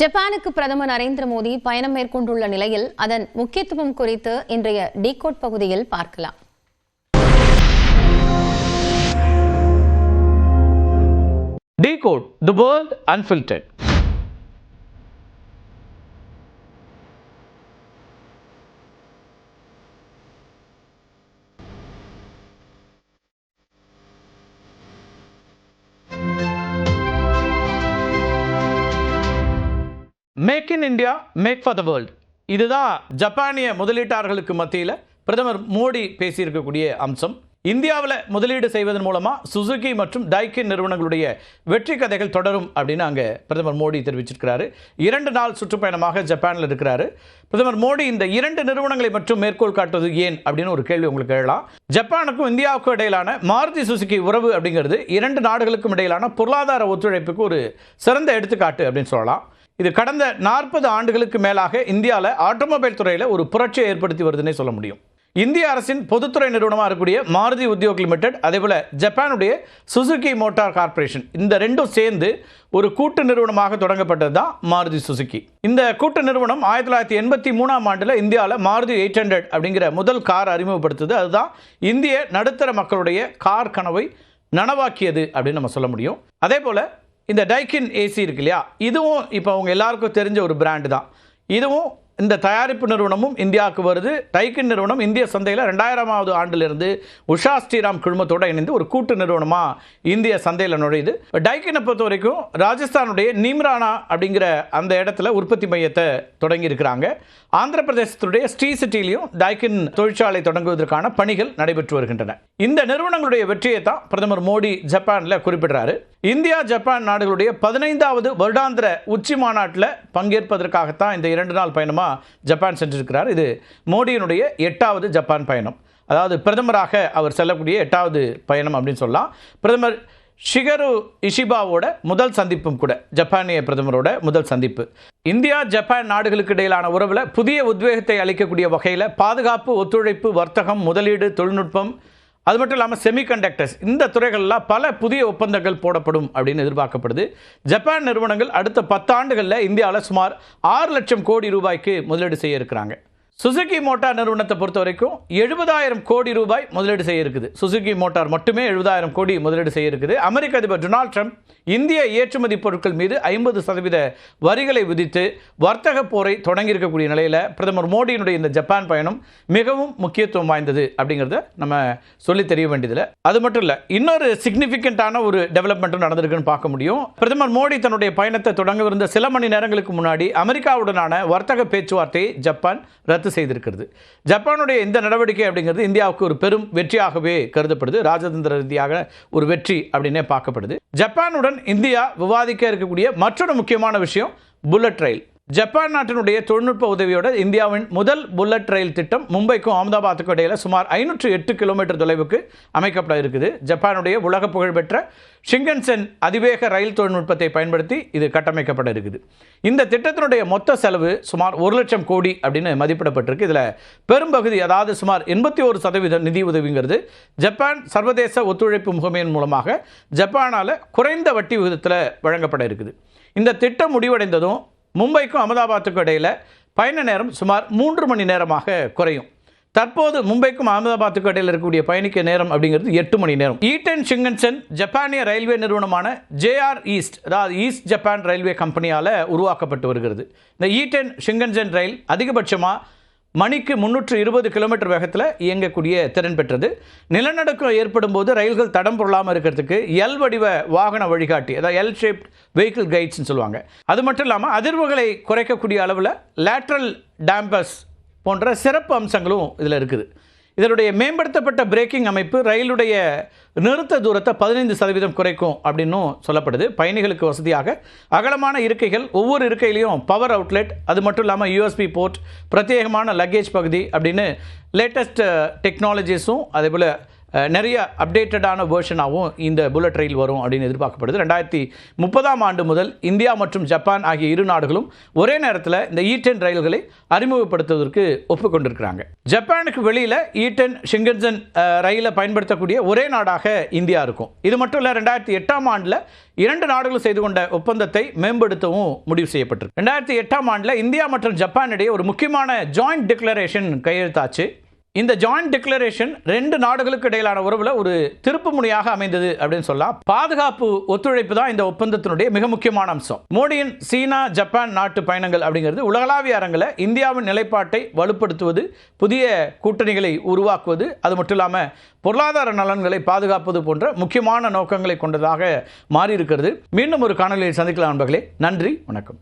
ஜப்பானுக்கு பிரதமர் நரேந்திர மோடி பயணம் மேற்கொண்டுள்ள நிலையில் அதன் முக்கியத்துவம் குறித்து இன்றைய டிகோட் பகுதியில் பார்க்கலாம் decode the world unfiltered. Make in India make for the world இதுதான் ஜப்பானிய முதலீட்டாளர்களுக்கு மத்தியில் பிரதமர் மோடி பேசியிருக்கக்கூடிய அம்சம். இந்தியாவில் முதலீடு செய்வதன் மூலமாக சுசுகி மற்றும் டைக்கின் நிறுவனங்களுடைய வெற்றி கதைகள் தொடரும் அப்படின்னு அங்கே பிரதமர் மோடி தெரிவிச்சிருக்கிறாரு. இரண்டு நாள் சுற்றுப்பயணமாக ஜப்பானில் இருக்கிறாரு. பிரதமர் மோடி இந்த இரண்டு நிறுவனங்களை மட்டும் மேற்கோள் காட்டுவது ஏன் அப்படின்னு ஒரு கேள்வி உங்களுக்கு எழலாம். ஜப்பானுக்கும் இந்தியாவுக்கும் இடையிலான மாருதி சுசுகி உறவு அப்படிங்கிறது இரண்டு நாடுகளுக்கும் இடையிலான பொருளாதார ஒத்துழைப்புக்கு ஒரு சிறந்த எடுத்துக்காட்டு அப்படின்னு சொல்லலாம். இது கடந்த நாற்பது ஆண்டுகளுக்கு மேலாக இந்தியாவில் ஆட்டோமொபைல் துறையில் ஒரு புரட்சியை ஏற்படுத்தி வருதுன்னே சொல்ல முடியும். இந்திய அரசின் பொதுத்துறை நிறுவனமாக இருக்கக்கூடிய மாருதி உத்யோக் லிமிடெட் அதேபோல் ஜப்பானுடைய சுசுகி மோட்டார் கார்ப்பரேஷன் இந்த ரெண்டும் சேர்ந்து ஒரு கூட்டு நிறுவனமாக தொடங்கப்பட்டது தான் மாருதி சுசுகி. இந்த கூட்டு நிறுவனம் ஆயிரத்தி தொள்ளாயிரத்தி எண்பத்தி மூணாம் ஆண்டில் இந்தியாவில் மாருதி எயிட் ஹண்ட்ரட் அப்படிங்கிற முதல் கார் அறிமுகப்படுத்துது. அதுதான் இந்திய நடுத்தர மக்களுடைய கார் கனவை நனவாக்கியது அப்படின்னு நம்ம சொல்ல முடியும். அதே போல் இந்த டைக்கின் ஏசி இருக்கு இல்லையா? இதுவும் இப்போ அவங்க எல்லாருக்கும் தெரிஞ்ச ஒரு பிராண்டு தான். இதுவும் இந்த தயாரிப்பு நிறுவனமும் இந்தியாவுக்கு வருது. டைக்கின் நிறுவனம் இந்திய சந்தையில் ரெண்டாயிரமாவது ஆண்டிலிருந்து உஷா ஸ்ரீராம் குழுமத்தோடு இணைந்து ஒரு கூட்டு நிறுவனமாக இந்திய சந்தையில் நுழையுது. டைக்கினை பொறுத்த வரைக்கும் ராஜஸ்தானுடைய நீம்ரானா அப்படிங்கிற அந்த இடத்துல உற்பத்தி மையத்தை தொடங்கியிருக்கிறாங்க. ஆந்திர பிரதேசத்துடைய ஸ்ரீ சிட்டிலையும் டைக்கின் தொழிற்சாலை தொடங்குவதற்கான பணிகள் நடைபெற்று வருகின்றன. இந்த நிறுவனங்களுடைய வெற்றியை தான் பிரதமர் மோடி ஜப்பானில் குறிப்பிடுறாரு. இந்தியா ஜப்பான் நாடுகளுடைய பதினைந்தாவது வருடாந்திர உச்சி மாநாட்டில் பங்கேற்பதற்காகத்தான் இந்த இரண்டு நாள் பயணமாக ஜப்பான் சென்றிருக்கிறார். இது மோடியினுடைய எட்டாவது ஜப்பான் பயணம். அதாவது பிரதமராக அவர் செல்லக்கூடிய எட்டாவது பயணம் அப்படின்னு சொல்லலாம். பிரதமர் ஷிகரு இஷிபாவோட முதல் சந்திப்பும் கூட ஜப்பானிய பிரதமரோட முதல் சந்திப்பு. இந்தியா ஜப்பான் நாடுகளுக்கு இடையிலான உறவில் புதிய உத்வேகத்தை அளிக்கக்கூடிய வகையில் பாதுகாப்பு ஒத்துழைப்பு வர்த்தகம் முதலீடு தொழில்நுட்பம் அது மட்டும் இல்லாமல் செமிகண்டக்டர்ஸ் இந்த துறைகளில் பல புதிய ஒப்பந்தங்கள் போடப்படும் அப்படின்னு எதிர்பார்க்கப்படுது. ஜப்பான் நிறுவனங்கள் அடுத்த பத்தாண்டுகளில் இந்தியாவில் சுமார் ஆறு லட்சம் கோடி ரூபாய்க்கு முதலீடு செய்ய இருக்கிறாங்க. சுசுகி மோட்டார் நிறுவனத்தை பொறுத்த வரைக்கும் எழுபதாயிரம் கோடி ரூபாய் முதலீடு செய்ய இருக்குது. சுசுகி மோட்டார் மட்டுமே எழுபதாயிரம் கோடி முதலீடு செய்ய இருக்குது. அமெரிக்க அதிபர் டொனால்ட் ட்ரம்ப் இந்திய ஏற்றுமதி பொருட்கள் மீது ஐம்பது சதவீத வரிகளை விதித்து வர்த்தக போரை தொடங்கி இருக்கக்கூடிய நிலையில் பிரதமர் மோடியினுடைய இந்த ஜப்பான் பயணம் மிகவும் முக்கியத்துவம் வாய்ந்தது அப்படிங்கிறத நம்ம சொல்லி தெரிய வேண்டியதில்லை. அது மட்டும் இல்லை இன்னொரு சிக்னிஃபிகண்ட்டான ஒரு டெவலப்மெண்ட்டும் நடந்திருக்குன்னு பார்க்க முடியும். பிரதமர் மோடி தன்னுடைய பயணத்தை தொடங்கவிருந்த சில மணி நேரங்களுக்கு முன்னாடி அமெரிக்காவுடனான வர்த்தக பேச்சுவார்த்தையை ஜப்பான் ரத்து செய்திருக்கிறது. ஜப்பானுடைய இந்த நடவடிக்கை அப்படிங்கிறது இந்தியாவுக்கு ஒரு பெரும் வெற்றியாகவே கருதப்படுது. ராஜதந்திர ரீதியாக ஒரு வெற்றி அப்படின்னே பார்க்கப்படுது. ஜப்பானுடன் இந்தியா விவாதிக்க இருக்கக்கூடிய மற்றொரு முக்கியமான விஷயம் புல்லட் ரயில். ஜப்பான் நாட்டினுடைய தொழில்நுட்ப உதவியோட இந்தியாவின் முதல் புல்லட் ரயில் திட்டம் மும்பைக்கும் அகமதாபாத்துக்கும் இடையில் சுமார் ஐநூற்று எட்டு கிலோமீட்டர் தொலைவுக்கு அமைக்கப்பட இருக்குது. ஜப்பானுடைய உலக புகழ்பெற்ற ஷிங்கன்சென் அதிவேக ரயில் தொழில்நுட்பத்தை பயன்படுத்தி இது கட்டமைக்கப்பட இருக்குது. இந்த திட்டத்தினுடைய மொத்த செலவு சுமார் ஒரு லட்சம் கோடி அப்படின்னு மதிப்பிடப்பட்டிருக்கு. இதில் பெரும்பகுதி அதாவது சுமார் எண்பத்தி ஒரு சதவீதம் நிதி உதவிங்கிறது ஜப்பான் சர்வதேச ஒத்துழைப்பு முகமையின் மூலமாக ஜப்பானால் குறைந்த வட்டி விகிதத்தில் வழங்கப்பட இருக்குது. இந்த திட்டம் முடிவடைந்ததும் மும்பைக்கும் அகமதாபாத்துக்கும் இடையில் பயண நேரம் சுமார் மூன்று மணி நேரமாக குறையும். தற்போது மும்பைக்கும் அகமதாபாத்துக்கும் இடையில் இருக்கக்கூடிய பயணிக்க நேரம் அப்படிங்கிறது எட்டு மணி நேரம். ஈட்டன் ஷிங்கன்சன் ஜப்பானிய ரயில்வே நிறுவனமான ஜேஆர் ஈஸ்ட் அதாவது ஈஸ்ட் ஜப்பான் ரயில்வே கம்பெனியால் உருவாக்கப்பட்டு வருகிறது. இந்த ஈட்டன் ஷிங்கன்சன் ரயில் அதிகபட்சமாக மணிக்கு முன்னூற்று இருபது கிலோமீட்டர் வேகத்தில் இயங்கக்கூடிய திறன் பெற்றது. நிலநடுக்கம் ஏற்படும் போது ரயில்கள் தடம் பொருளாமல் இருக்கிறதுக்கு எல் வடிவ வாகன வழிகாட்டி அதாவது எல் ஷேப்ட் வெஹிக்கிள் கைட்ஸ்னு சொல்லுவாங்க. அது மட்டும் இல்லாமல் அதிர்வுகளை குறைக்கக்கூடிய அளவில் லேட்ரல் டேம்பஸ் போன்ற சிறப்பு அம்சங்களும் இதில் இருக்குது. இதனுடைய மேம்படுத்தப்பட்ட பிரேக்கிங் அமைப்பு ரயிலுடைய நிறுத்த தூரத்தை பதினைந்து சதவீதம் குறைக்கும் அப்படின்னும் சொல்லப்படுது. பயணிகளுக்கு வசதியாக அகலமான இருக்கைகள் ஒவ்வொரு இருக்கையிலையும் பவர் அவுட்லெட் அது மட்டும் இல்லாமல் யூஎஸ்பி போர்ட் பிரத்யேகமான லக்கேஜ் பகுதி அப்படின்னு லேட்டஸ்ட் டெக்னாலஜிஸும் uh, அதே போல் நிறைய அப்டேட்டடான வேர்ஷனாகவும் இந்த புல்லட் ரயில் வரும் அப்படின்னு எதிர்பார்க்கப்படுது. ரெண்டாயிரத்தி முப்பதாம் ஆண்டு முதல் இந்தியா மற்றும் ஜப்பான் ஆகிய இரு நாடுகளும் ஒரே நேரத்தில் இந்த e ஈட்டன் ரயில்களை அறிமுகப்படுத்துவதற்கு ஒப்புக்கொண்டிருக்கிறாங்க. ஜப்பானுக்கு வெளியில் ஈட்டன் ஷிங்கன்சன் ரயிலை பயன்படுத்தக்கூடிய ஒரே நாடாக இந்தியா இருக்கும். இது மட்டும் இல்லை ரெண்டாயிரத்தி எட்டாம் ஆண்டில் இரண்டு நாடுகளும் செய்து கொண்ட ஒப்பந்தத்தை மேம்படுத்தவும் முடிவு செய்யப்பட்டிருக்கு. ரெண்டாயிரத்தி எட்டாம் ஆண்டில் இந்தியா மற்றும் ஜப்பான் இடையே ஒரு முக்கியமான ஜாயிண்ட் டிக்ளரேஷன் கையெழுத்தாச்சு. இந்த ஜாயிண்ட் டிக்ளரேஷன் ரெண்டு நாடுகளுக்கு இடையிலான உறவில் ஒரு திருப்பு முனையாக அமைந்தது அப்படின்னு சொல்லலாம் பாதுகாப்பு ஒத்துழைப்பு தான் இந்த ஒப்பந்தத்தினுடைய மிக முக்கியமான அம்சம். மோடியின் சீனா ஜப்பான் நாட்டு பயணங்கள் அப்படிங்கிறது உலகளாவிய அரங்கில் இந்தியாவின் நிலைப்பாட்டை வலுப்படுத்துவது புதிய கூட்டணிகளை உருவாக்குவது அது மட்டும் இல்லாமல் பொருளாதார நலன்களை பாதுகாப்பது போன்ற முக்கியமான நோக்கங்களை கொண்டதாக மாறியிருக்கிறது. மீண்டும் ஒரு காணொலியை சந்திக்கலாம் நண்பர்களே. நன்றி வணக்கம்.